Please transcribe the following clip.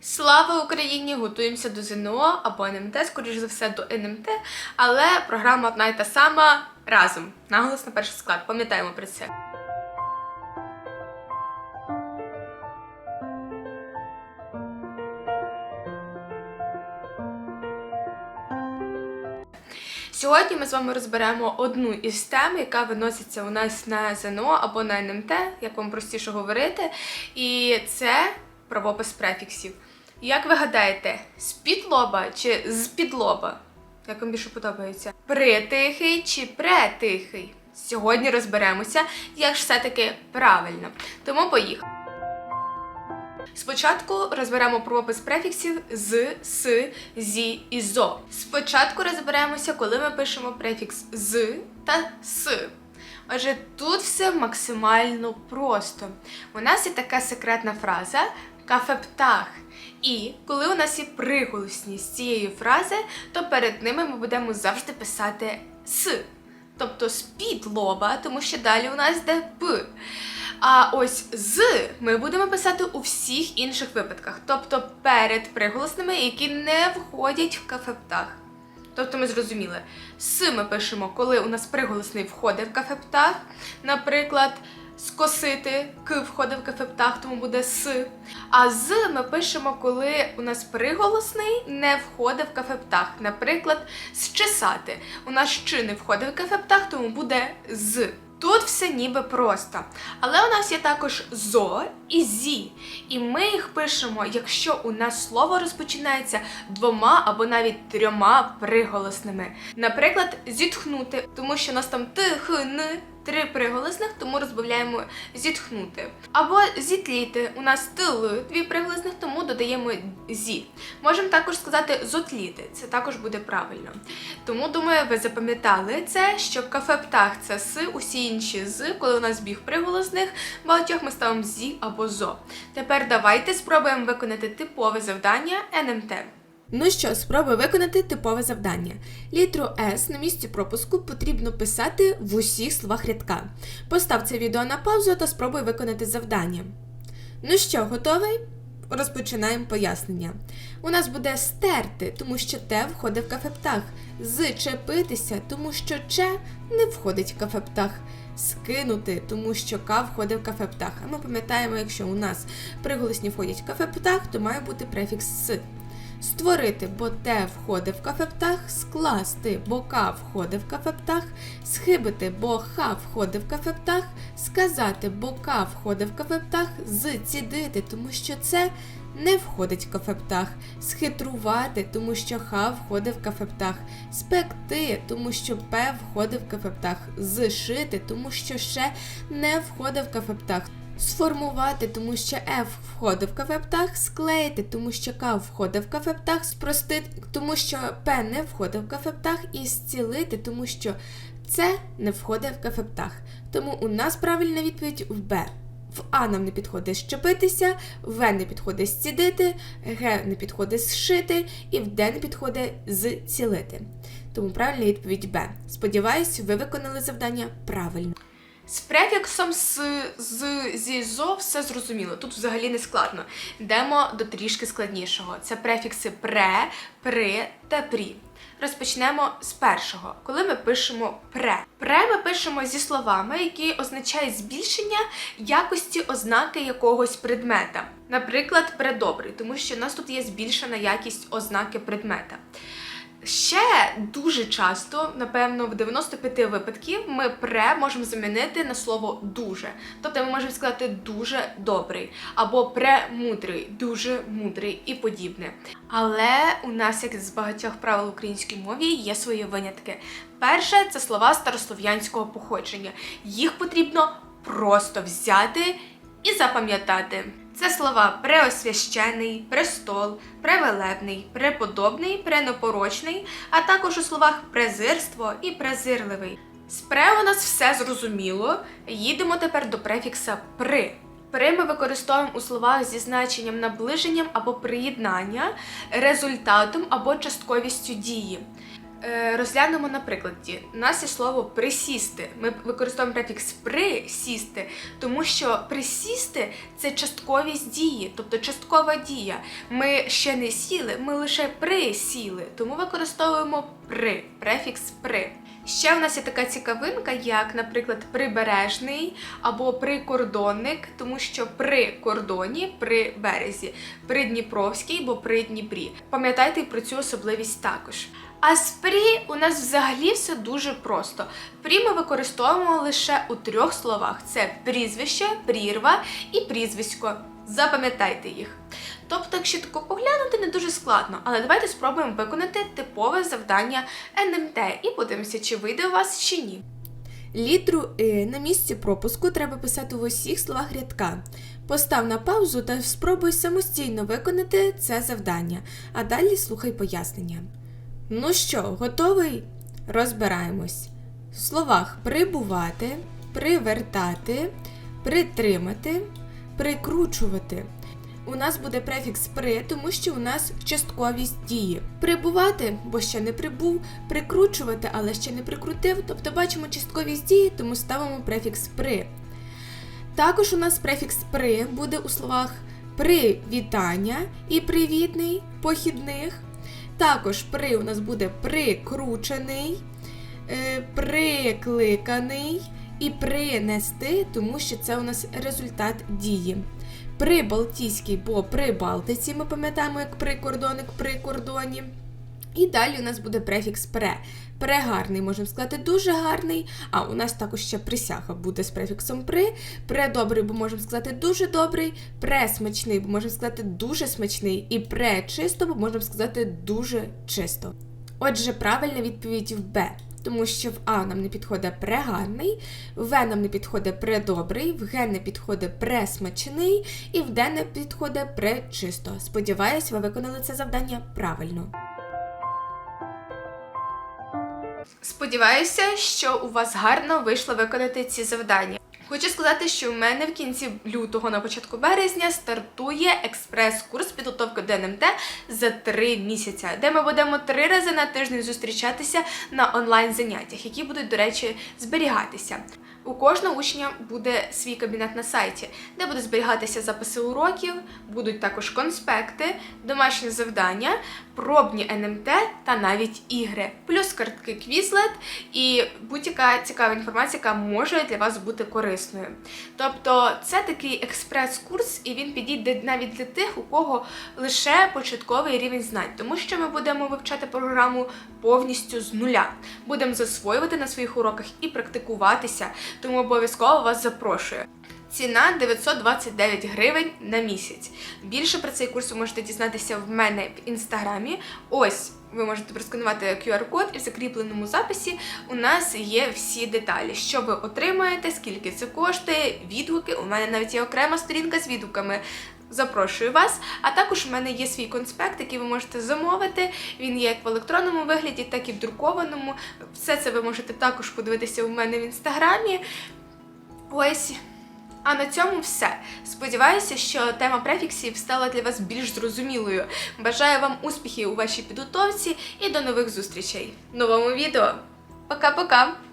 Слава Україні! Готуємося до ЗНО або НМТ, скоріш за все до НМТ, але програма одна й та сама разом. Наголос на перший склад. Пам'ятаємо про це. Сьогодні ми з вами розберемо одну із тем, яка виноситься у нас на ЗНО або на НМТ, як вам простіше говорити. І це правопис префіксів. Як ви гадаєте, з-під лоба чи з-під лоба? Як вам більше подобається? Притихий чи претихий? Сьогодні розберемося, як ж все-таки правильно. Тому поїхали. Спочатку розберемо правопис префіксів з, с, зі і зо. Спочатку розберемося, коли ми пишемо префікс з та с. Отже, тут все максимально просто. У нас є така секретна фраза кафептах. І коли у нас є приголосні з цієї фрази, то перед ними ми будемо завжди писати с. Тобто з-під лоба, тому що далі у нас йде п. А ось з ми будемо писати у всіх інших випадках, тобто перед приголосними, які не входять в кафептах. Тобто ми зрозуміли, с ми пишемо, коли у нас приголосний входить в кафептах, наприклад, скосити к входить в кафептах, тому буде с. А з ми пишемо, коли у нас приголосний не входить в кафептах. Наприклад, зчесати. У нас щи не входить в кафептах, тому буде з. Тут все ніби просто. Але у нас є також зо і зі. І ми їх пишемо, якщо у нас слово розпочинається двома або навіть трьома приголосними. Наприклад, зітхнути, тому що у нас там т, н. Три приголосних, тому розбавляємо зітхнути. Або зітліти. У нас тл, дві приголосних, тому додаємо зі. Можемо також сказати зотліти. Це також буде правильно. Тому думаю, ви запам'ятали це, що кафе птах це с, усі інші з, коли у нас біг приголосних, багатьох ми ставимо зі або зо. Тепер давайте спробуємо виконати типове завдання НМТ. Ну що, спробуй виконати типове завдання. Літру S на місці пропуску потрібно писати в усіх словах рядка. Постав це відео на паузу та спробуй виконати завдання. Ну що, готовий? Розпочинаємо пояснення. У нас буде стерти, тому що те входить в кафептах. Зчепитися, тому що че не входить в кафептах. Скинути, тому що к входить в кафептах. А ми пам'ятаємо, якщо у нас приголосні входять в кафептах, то має бути префікс с. Створити, бо те входить в кафептах, скласти, бо ка входить в кафептах, схибити, бо ха входить в кафептах, сказати, бо ка входить в кафептах, зцідити, тому що це не входить в кафептах, схитрувати, тому що ха входить в кафептах, спекти, тому що п входить в кафептах, зшити, тому що ще не входить в кафептах. Сформувати, тому що F входить в кафептах, склеїти, тому що К входить в кафептах, спростити, тому що П не входить в кафептах, і зцілити, тому що С не входить в кафептах. Тому у нас правильна відповідь в Б. В А нам не підходить щепитися, в не підходить зцідити, Г не підходить зшити, і в Д не підходить зцілити. Тому правильна відповідь Б. Сподіваюсь, ви виконали завдання правильно. З префіксом з, з, зі, зо все зрозуміло. Тут взагалі не складно. Йдемо до трішки складнішого. Це префікси пре, при та прі. Розпочнемо з першого, коли ми пишемо пре. Пре ми пишемо зі словами, які означають збільшення якості ознаки якогось предмета. Наприклад, предобрий, тому що у нас тут є збільшена якість ознаки предмета. Ще дуже часто, напевно, в 95 випадків ми пре можемо замінити на слово дуже. Тобто ми можемо сказати дуже добрий або премудрий, дуже мудрий і подібне. Але у нас, як з багатьох правил в українській мові, є свої винятки. Перше це слова старослов'янського походження. Їх потрібно просто взяти і запам'ятати. Це слова преосвящений, престол, превелебний, преподобний, пренепорочний, а також у словах презирство і презирливий. З пре у нас все зрозуміло. Їдемо тепер до префікса при. При ми використовуємо у словах зі значенням наближенням або приєднання, результатом або частковістю дії. Е, Розглянемо на прикладі. У нас є слово присісти. Ми використовуємо префікс присісти, тому що присісти це частковість дії, тобто часткова дія. Ми ще не сіли, ми лише присіли, тому використовуємо при, префікс при. Ще в нас є така цікавинка, як, наприклад, прибережний або прикордонник, тому що при кордоні, при березі, придніпровський або при Дніпрі. Пам'ятайте про цю особливість також. А з прі у нас взагалі все дуже просто. Прі ми використовуємо лише у трьох словах: це прізвище, прірва і прізвисько. Запам'ятайте їх. Тобто, якщо тако поглянути, не дуже складно, але давайте спробуємо виконати типове завдання НМТ і подивимося, чи вийде у вас чи ні. Літру «и» на місці пропуску треба писати в усіх словах рядка. Постав на паузу та спробуй самостійно виконати це завдання, а далі слухай пояснення. Ну що, готовий? Розбираємось. В словах прибувати, привертати, притримати, прикручувати. У нас буде префікс при, тому що у нас частковість дії. Прибувати, бо ще не прибув, прикручувати, але ще не прикрутив. Тобто бачимо частковість дії, тому ставимо префікс при. Також у нас префікс при буде у словах привітання і привітний похідних. Також при у нас буде прикручений, е, прикликаний і принести, тому що це у нас результат дії. При Балтійській, бо при Балтиці ми пам'ятаємо як прикордонник при кордоні. І далі у нас буде префікс пре. Прегарний, можемо сказати, дуже гарний. А у нас також ще присяга буде з префіксом при. Предобрий, бо можемо сказати дуже добрий, пресмачний, бо можемо сказати дуже смачний, і пречисто, бо можемо сказати дуже чисто. Отже, правильна відповідь в Б. Тому що в А нам не підходить прегарний, в В нам не підходить предобрий, в Г не підходить пресмачний і в Д не підходить пречисто. Сподіваюсь, ви виконали це завдання правильно. Сподіваюся, що у вас гарно вийшло виконати ці завдання. Хочу сказати, що в мене в кінці лютого на початку березня стартує експрес-курс підготовки до НМТ за три місяці, де ми будемо три рази на тиждень зустрічатися на онлайн заняттях, які будуть, до речі, зберігатися. У кожного учня буде свій кабінет на сайті, де будуть зберігатися записи уроків, будуть також конспекти, домашні завдання, пробні НМТ та навіть ігри, плюс картки Quizlet і будь-яка цікава інформація, яка може для вас бути корисною. Тобто це такий експрес-курс, і він підійде навіть для тих, у кого лише початковий рівень знань, тому що ми будемо вивчати програму повністю з нуля. Будемо засвоювати на своїх уроках і практикуватися, тому обов'язково вас запрошую. Ціна 929 гривень на місяць. Більше про цей курс ви можете дізнатися в мене в інстаграмі. Ось ви можете просканувати QR-код, і в закріпленому записі у нас є всі деталі, що ви отримаєте, скільки це коштує, відгуки. У мене навіть є окрема сторінка з відгуками. Запрошую вас, а також в мене є свій конспект, який ви можете замовити. Він є як в електронному вигляді, так і в друкованому. Все це ви можете також подивитися у мене в інстаграмі. Ось. А на цьому все. Сподіваюся, що тема префіксів стала для вас більш зрозумілою. Бажаю вам успіхів у вашій підготовці і до нових зустрічей в новому відео. Пока-пока!